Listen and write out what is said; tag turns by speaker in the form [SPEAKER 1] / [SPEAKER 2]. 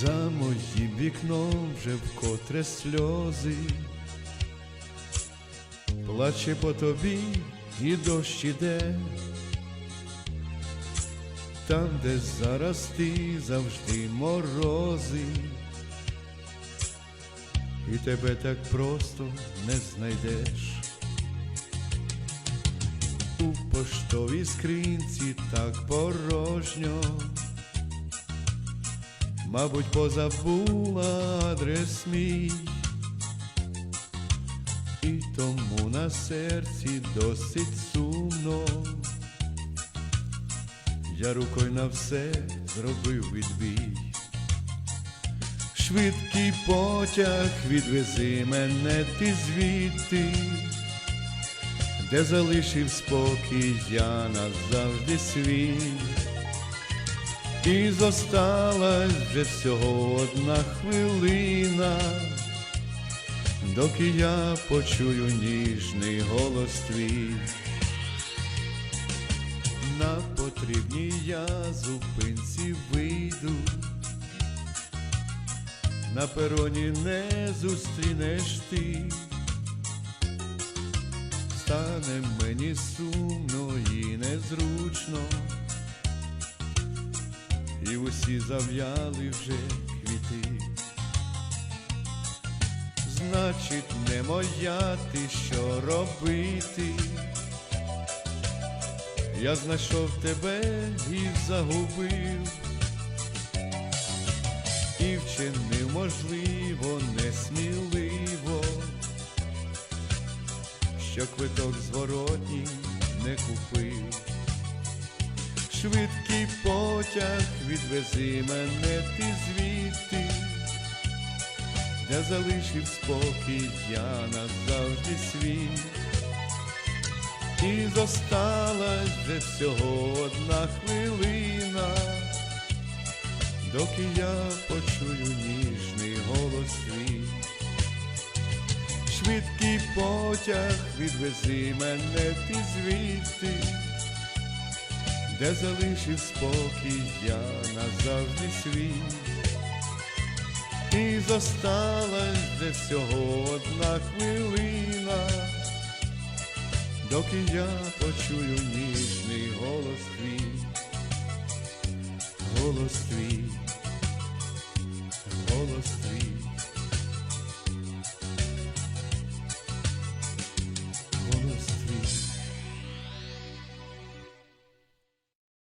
[SPEAKER 1] За моїм вікном вже вкотре сльози, плаче по тобі і дощ іде, там, де зараз ти завжди морози, і тебе так просто не знайдеш. У поштовій скринці так порожньо. Мабуть, позабула адрес мій, і тому на серці досить сумно. Я рукою на все зробив відбій. Швидкий потяг відвези мене ти звідти, де залишив спокій я назавжди свій. І зосталась вже всього одна хвилина, доки я почую ніжний голос твій. На потрібній я зупинці вийду, на пероні не зустрінеш ти, стане мені сумно і незручно і усі зав'яли вже квіти. Значить, не моя ти що робити. Я знайшов тебе і загубив, і вчинив можливо несміливо, що квиток зворотній не купив потяг, відвези мене ти звідти, де залишив спокій я назавжди свій, і зосталась вже всього одна хвилина, доки я почую ніжний голос твій. Швидкий потяг, відвези мене ти звідти де залишив спокій я назавжди свій, і зосталась де всього одна хвилина, доки я почую ніжний голос твій, голос твій.